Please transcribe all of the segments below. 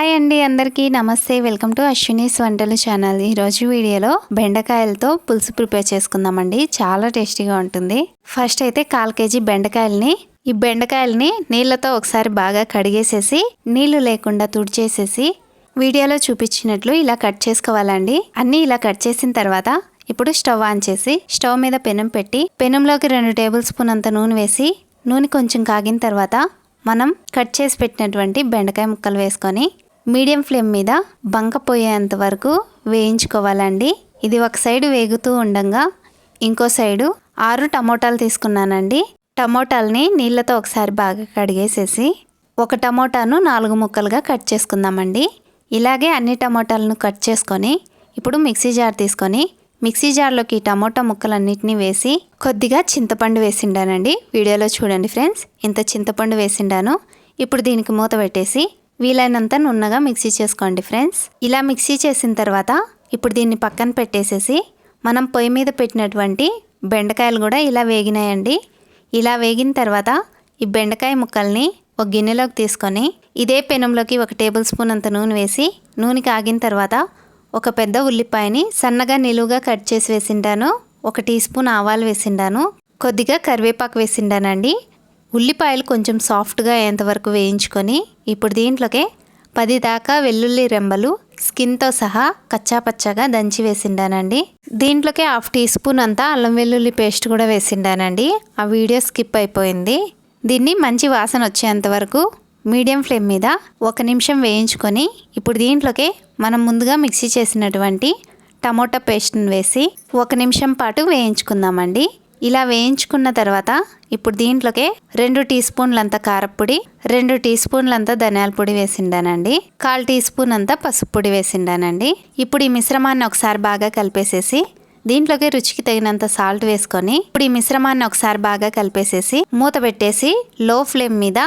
Hi అండి అందరికీ. నమస్తే. వెల్కమ్ టు అశ్వినీస్ వంటలు ఛానల్. ఈరోజు వీడియోలో బెండకాయలతో పులుసు ప్రిపేర్ చేసుకుందామండి. చాలా టేస్టీగా ఉంటుంది. ఫస్ట్ అయితే కాల్ కేజీ బెండకాయలని ఈ బెండకాయలని నీళ్ళతో ఒకసారి బాగా కడిగేసేసి నీళ్ళు లేకుండా తుడిచేసేసి వీడియోలో చూపించినట్లు ఇలా కట్ చేసుకోవాలండి. అన్నీ ఇలా కట్ చేసిన తర్వాత ఇప్పుడు స్టవ్ ఆన్ చేసి స్టవ్ మీద పెనం పెట్టి పెనంలోకి రెండు టేబుల్ స్పూన్ అంత నూనె వేసి నూనె కొంచెం కాగిన తర్వాత మనం కట్ చేసి పెట్టినటువంటి బెండకాయ ముక్కలు వేసుకొని మీడియం ఫ్లేమ్ మీద బంక పోయేంత వరకు వేయించుకోవాలండి. ఇది ఒక సైడు వేగుతూ ఉండగా ఇంకో సైడు ఆరు టమోటాలు తీసుకున్నానండి. టమోటాలని నీళ్ళతో ఒకసారి బాగా కడిగేసేసి ఒక టమోటాను నాలుగు ముక్కలుగా కట్ చేసుకుందామండి. ఇలాగే అన్ని టమోటాలను కట్ చేసుకొని ఇప్పుడు మిక్సీ జార్ తీసుకొని మిక్సీ జార్లోకి టమోటా ముక్కలన్నిటిని వేసి కొద్దిగా చింతపండు వేసిండానండి. వీడియోలో చూడండి ఫ్రెండ్స్ ఇంత చింతపండు వేసిండాను. ఇప్పుడు దీనికి మూత పెట్టేసి వీలైనంత నున్నగా మిక్సీ చేసుకోండి ఫ్రెండ్స్. ఇలా మిక్సీ చేసిన తర్వాత ఇప్పుడు దీన్ని పక్కన పెట్టేసేసి మనం పొయ్యి మీద పెట్టినటువంటి బెండకాయలు కూడా ఇలా వేగినాయండి. ఇలా వేగిన తర్వాత ఈ బెండకాయ ముక్కల్ని ఒక గిన్నెలోకి తీసుకొని ఇదే పెనంలోకి ఒక టేబుల్ స్పూన్ అంత నూనె వేసి నూనె కాగిన తర్వాత ఒక పెద్ద ఉల్లిపాయని సన్నగా నిలువుగా కట్ చేసి వేసిండాను. ఒక టీ స్పూన్ ఆవాలు వేసిండాను. కొద్దిగా కరివేపాకు వేసిండానండి. ఉల్లిపాయలు కొంచెం సాఫ్ట్గా అయ్యేంతవరకు వేయించుకొని ఇప్పుడు దీంట్లోకే పది దాకా వెల్లుల్లి రెంబలు స్కిన్తో సహా కచ్చాపచ్చాగా దంచి వేసిండానండి. దీంట్లోకే హాఫ్ టీ స్పూన్ అంతా అల్లం వెల్లుల్లి పేస్ట్ కూడా వేసిండానండి. ఆ వీడియో స్కిప్ అయిపోయింది. దీన్ని మంచి వాసన వచ్చేంత వరకు మీడియం ఫ్లేమ్ మీద ఒక నిమిషం వేయించుకొని ఇప్పుడు దీంట్లోకి మనం ముందుగా మిక్సీ చేసినటువంటి టమోటా పేస్ట్ని వేసి ఒక నిమిషం పాటు వేయించుకుందామండి. ఇలా వేయించుకున్న తర్వాత ఇప్పుడు దీంట్లోకి రెండు టీ స్పూన్లంత కారపొడి రెండు టీ స్పూన్లంత ధనియాల పొడి వేసిండానండి కాల్ టీ స్పూన్ అంతా పసుపు పొడి వేసిండానండి. ఇప్పుడు ఈ మిశ్రమాన్ని ఒకసారి బాగా కలిపేసేసి దీంట్లోకి రుచికి తగినంత సాల్ట్ వేసుకొని ఇప్పుడు ఈ మిశ్రమాన్ని ఒకసారి బాగా కలిపేసేసి మూత పెట్టేసి లో ఫ్లేమ్ మీద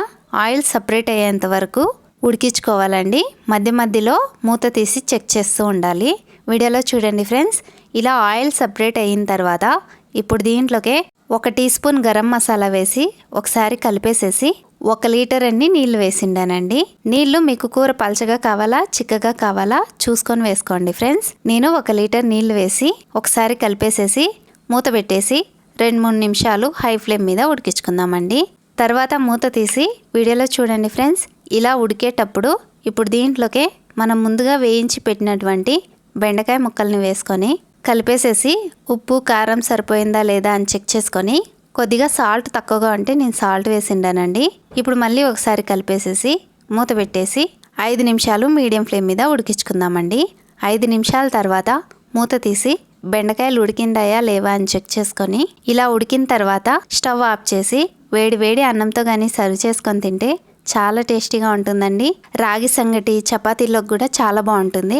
ఆయిల్ సపరేట్ అయ్యేంత వరకు ఉడికించుకోవాలండి. మధ్య మధ్యలో మూత తీసి చెక్ చేస్తూ ఉండాలి. వీడియోలో చూడండి ఫ్రెండ్స్ ఇలా ఆయిల్ సపరేట్ అయిన తర్వాత ఇప్పుడు దీంట్లోకే ఒక టీ స్పూన్ గరం మసాలా వేసి ఒకసారి కలిపేసేసి ఒక లీటర్ అన్ని నీళ్ళు వేసిండానండి. నీళ్ళు మీకు కూర పలచగా కావాలా చిక్కగా కావాలా చూసుకొని వేసుకోండి ఫ్రెండ్స్. నేను ఒక లీటర్ నీళ్ళు వేసి ఒకసారి కలిపేసేసి మూత పెట్టేసి రెండు మూడు నిమిషాలు హై ఫ్లేమ్ మీద ఉడికించుకుందామండి. తర్వాత మూత తీసి వీడియోలో చూడండి ఫ్రెండ్స్. ఇలా ఉడికేటప్పుడు ఇప్పుడు దీంట్లోకే మనం ముందుగా వేయించి పెట్టినటువంటి బెండకాయ ముక్కల్ని వేసుకొని కలిపేసేసి ఉప్పు కారం సరిపోయిందా లేదా అని చెక్ చేసుకొని కొద్దిగా సాల్ట్ తక్కువగా ఉంటే నేను సాల్ట్ వేసిండానండి. ఇప్పుడు మళ్ళీ ఒకసారి కలిపేసేసి మూత పెట్టేసి ఐదు నిమిషాలు మీడియం ఫ్లేమ్ మీద ఉడికించుకుందామండి. ఐదు నిమిషాల తర్వాత మూత తీసి బెండకాయలు ఉడికిందాయా లేవా అని చెక్ చేసుకొని ఇలా ఉడికిన తర్వాత స్టవ్ ఆఫ్ చేసి వేడి వేడి అన్నంతో కానీ సర్వ్ చేసుకొని తింటే చాలా టేస్టీగా ఉంటుందండి. రాగి సంగటి చపాతీలోకి కూడా చాలా బాగుంటుంది.